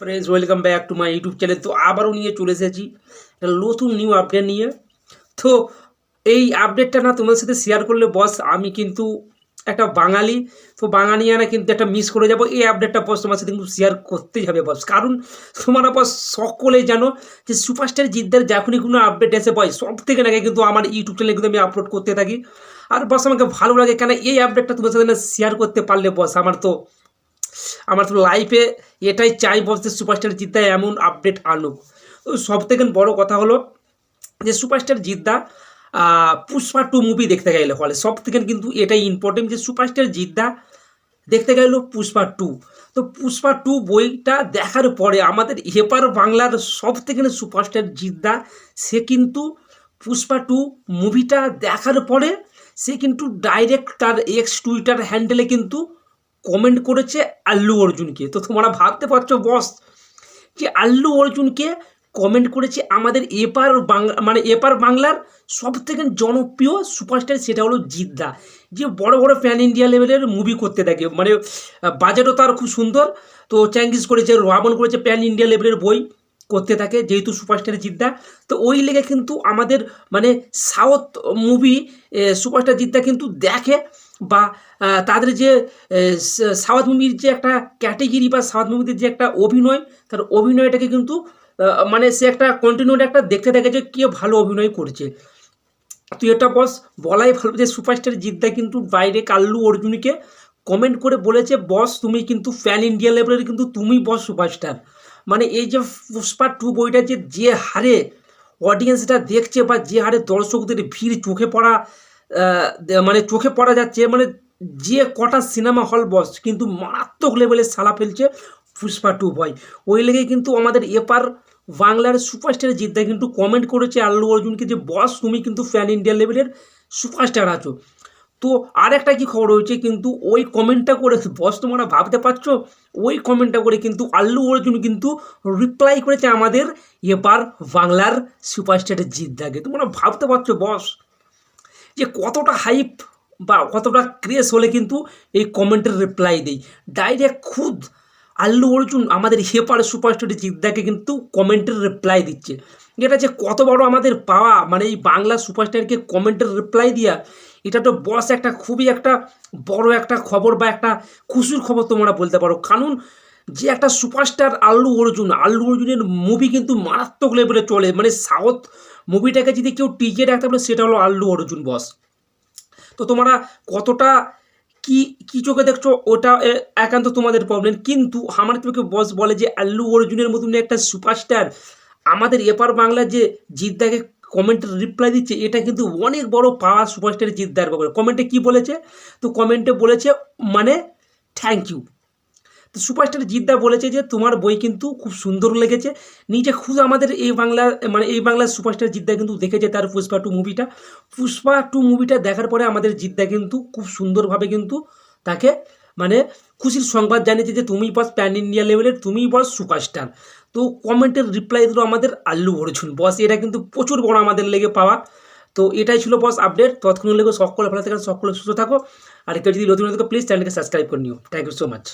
Friends welcome back to my YouTube channel তো আবারও নিয়ে চলে এসেছি একটা নতুন নিউ আপডেট নিয়ে। তো এই আপডেটটা না তোমাদের সাথে শেয়ার করলে বস আমি কিন্তু একটা বাঙালি, তো বাঙালিয়ানা কিন্তু একটা মিস করে যাব। এই আপডেটটা বস তোমার সাথে কিন্তু শেয়ার করতেই হবে বস কারণ তোমরা বস সকলেই জানো যে সুপারস্টার জিদ্দার যখনই কোনো আপডেট এসে বয় সব থেকে নাকি কিন্তু আমার ইউটিউব চ্যানেলে কিন্তু আমি আপলোড করতে থাকি। আর বস আমাকে ভালো লাগে কেন? এই আপডেটটা তোমার সাথে শেয়ার করতে পারলে বস আমার তো আমার তো লাইফে এটাই চাই বলতে সুপারস্টার জিদ্দা, এমন আপডেট আনুক। সব থেকে বড় কথা হলো যে সুপারস্টার জিদ্দা পুষ্পা টু মুভি দেখতে গেলে হলে। সব থেকে কিন্তু এটাই ইম্পর্টেন্ট যে সুপারস্টার জিদ্দা দেখতে গেল পুষ্পা টু তো পুষ্পা টু বইটা দেখার পরে আমাদের হেপার বাংলার সব থেকে সুপারস্টার জিদ্দা, সে কিন্তু পুষ্পা টু মুভিটা দেখার পরে সে কিন্তু ডাইরেক্ট তার এক্স টুইটার হ্যান্ডেলে কিন্তু কমেন্ট করেছে আল্লু অর্জুনকে। তো তোমরা ভাবতে পারছ বস যে আল্লু অর্জুনকে কমেন্ট করেছে আমাদের এপার বাংলা মানে এপার বাংলার সব থেকে জনপ্রিয় সুপারস্টার সেটা হলো জিদ্দা। যে বড় বড় প্যান ইন্ডিয়া লেভেলের মুভি করতে থাকে। মানে বাজেটও তার খুব সুন্দর। তো চ্যাঙ্গিস করেছে রাবণ করেছে প্যান ইন্ডিয়া লেভেলের বই করতে থাকে, যেহেতু সুপারস্টার জিদ্দা। তো ওই লেগে কিন্তু আমাদের মানে সাউথ মুভি সুপারস্টার জিদ্দা কিন্তু দেখে। বা তাদের যে সাউথ মুভির যে একটা ক্যাটেগরি বা সাউথ মুভিতে যে একটা অভিনয়, তার অভিনয়টাকে কিন্তু মানে সে একটা কন্টিনিউড একটা দেখতে থাকে যে কে ভালো অভিনয় করছে। তো এটা বস, বলাই ভালো যে সুপারস্টার জিদ্দা কিন্তু বাইরে কাল্লু অর্জুনকে কমেন্ট করে বলেছে, বস, তুমি কিন্তু ফ্যান ইন্ডিয়া লেভেলের কিন্তু তুমি বস সুপারস্টার। মানে এই যে পুষ্পা টু বইটা যে যে হারে অডিয়েন্সটা দেখছে বা যে হারে দর্শকদের ভিড় চোখে পড়া মানে চোখে পড়া যাচ্ছে মানে যে কটা সিনেমা হল বস, কিন্তু মারাত্মক লেভেলে সালা ফেলছে পুষ্পা টু ভয় ওই লেগে কিন্তু আমাদের এপার বাংলার সুপারস্টার জিদ্দা কিন্তু কমেন্ট করেছে আল্লু অর্জুনকে যে, বস, তুমি কিন্তু ফ্যান ইন্ডিয়া লেভেলের সুপারস্টার আছো। তো আর একটা কি খবর হয়েছে, কিন্তু ওই কমেন্টটা করে, বস, তোমরা ভাবতে পারছ? ওই কমেন্টটা করে কিন্তু আল্লু অর্জুন কিন্তু রিপ্লাই করেছে আমাদের এবার বাংলার সুপারস্টার জিদ্দাকে তোমরা ভাবতে পারছ, বস যে কতটা হাইপ বা কতটা ক্রেস হলে কিন্তু এই কমেন্টের রিপ্লাই দেই ডাইরেক্ট খুদ আল্লু অর্জুন আমাদের হেপার সুপারস্টার জিদ্দাকে কিন্তু কমেন্টের রিপ্লাই দিচ্ছে। এটা যে কত বড় আমাদের পাওয়া মানে এই বাংলা সুপারস্টারকে কমেন্টের রিপ্লাই দেওয়া এটা তো বস একটা খুবই একটা বড় একটা খবর বা একটা খুশির খবর তোমরা বলতে পারো। কারণ যে একটা সুপারস্টার আল্লু অর্জুন, আল্লু অর্জুনের মুভি কিন্তু মারাত্মক লেভেলে চলে। মানে সাউথ মুভিটাকে যদি কেউ টিকিয়ে রাখতে পারে, সেটা হলো আল্লু অর্জুন বস। তো তোমরা কতটা কি কি চোখে দেখছ, ওটা একান্ত তোমাদের প্রবলেম কিন্তু আমার তোমাকে বস বলে যে আল্লু অর্জুনের মতন একটা সুপারস্টার আমাদের এপার বাংলার যে জিদ্দাকে কমেন্টের রিপ্লাই দিচ্ছে, এটা কিন্তু অনেক বড় পাওয়া সুপারস্টার জিদ্দার ব্যাপারে। কমেন্টে কি বলেছে? তো কমেন্টে বলেছে মানে থ্যাংক ইউ সুপারস্টার জিদ্দা বলেছে যে, তোমার বই কিন্তু খুব সুন্দর লেগেছে। নিজে খুব আমাদের এই বাংলা মানে এই বাংলার সুপারস্টার জিদ্দা কিন্তু দেখেছে তার পুষ্পা টু মুভিটা পুষ্পা টু মুভিটা দেখার পরে আমাদের জিদ্দা কিন্তু খুব সুন্দরভাবে কিন্তু তাকে মানে খুশির সংবাদ জানিয়েছে যে তুমি বস প্যান ইন্ডিয়া লেভেলের তুমি বস সুপারস্টার। তো কমেন্টের রিপ্লাই দিল আমাদের আল্লু অর্জুন বস, এটা কিন্তু প্রচুর বড় আমাদের লেগে পাওয়া। তো এটাই ছিল বস আপডেট তৎক্ষণ লেগে সকলে ভালো থাকেন, সকলে সুস্থ থাকো। আর কেউ যদি নতুন প্লিজ চ্যানেলকে সাবস্ক্রাইব করে নিও। Thank you so much